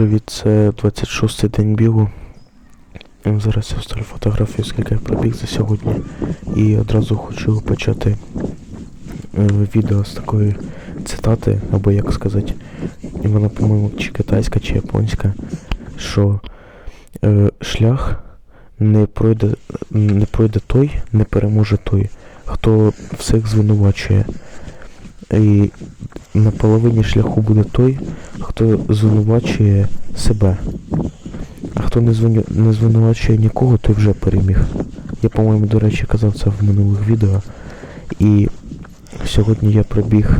Привіт, це 26-й день бігу. Зараз я вставлю фотографію, скільки я пробіг за сьогодні. І одразу хочу почати е, відео з такої цитати, або як сказати, і вона, по-моєму, чи китайська, чи японська, що е, шлях не пройде, не пройде той, не переможе той, хто всіх звинувачує. І на половині шляху буде той, хто звинувачує себе. А хто не, звину... не звинувачує нікого, той вже переміг. Я, по-моєму, до речі, казав це в минулих відео. І сьогодні я пробіг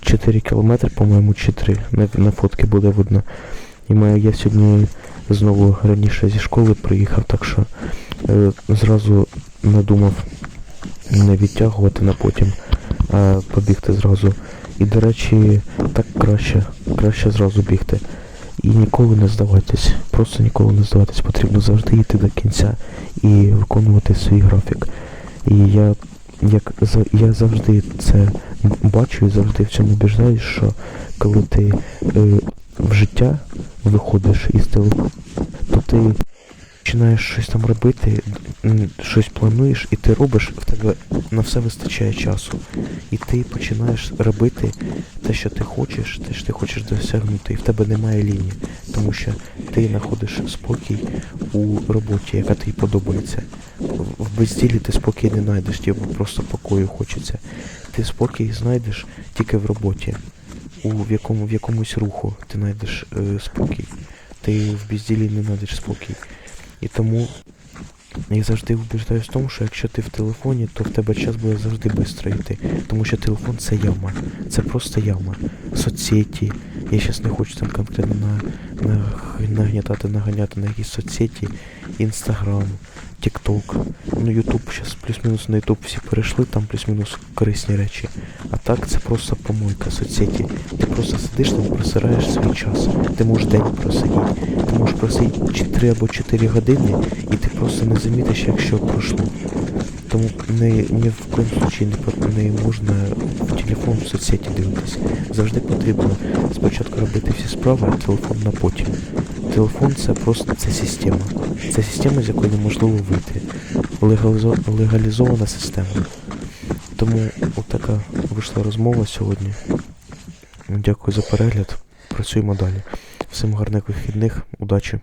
4 кілометри, по-моєму, чи 3. На, на фотки буде видно. І маю я сьогодні знову раніше зі школи приїхав, так що е, зразу надумав не відтягувати на потім, а побігти зразу. І, до речі, так краще, краще зразу бігти. І ніколи не здаватись. Просто ніколи не здаватись. Потрібно завжди йти до кінця і виконувати свій графік. І я як я завжди це бачу і завжди в цьому убіждаюсь, що коли ти е, в життя виходиш із телефону, то ти починаєш щось там робити, щось плануєш, і ти робиш, в тебе на все вистачає часу. І ти починаєш робити те, що ти хочеш, те, що ти хочеш досягнути, і в тебе немає лінії, тому що ти знаходиш спокій у роботі, яка тобі подобається. В- безділі ти спокій не знайдеш, тобі просто покою хочеться. Ти спокій знайдеш тільки в роботі, у в якому в якомусь руху ти знайдеш е, спокій. Ти в безділі не знайдеш спокій. І тому я завжди убіждаюсь в тому, що якщо ти в телефоні, то в тебе час буде завжди швидко йти. Тому що телефон це яма. Це просто яма. Соцсеті. Я зараз не хочу там конкретно на, на, нагнітати, наганяти на якісь соцсеті, Інстаграм, Тікток. Ну, Ютуб зараз плюс-мінус на Ютуб всі перейшли, там плюс-мінус корисні речі. А так це просто помойка соцсеті. Ти просто сидиш там, просираєш свій час. Ти можеш день просидіти. Ти можеш просидіти 3 або 4 години, і ти просто не замітиш, якщо пройшло. Тому не, ні в коєму случаї не, не можна в телефон в соцсеті дивитися. Завжди потрібно спочатку робити всі справи, а телефон на потім. Телефон це просто це система. Це система, з якої неможливо вийти. Легалізо, легалізована система. Тому отака вийшла розмова сьогодні. Дякую за перегляд. Працюємо далі. Всім гарних вихідних, удачі.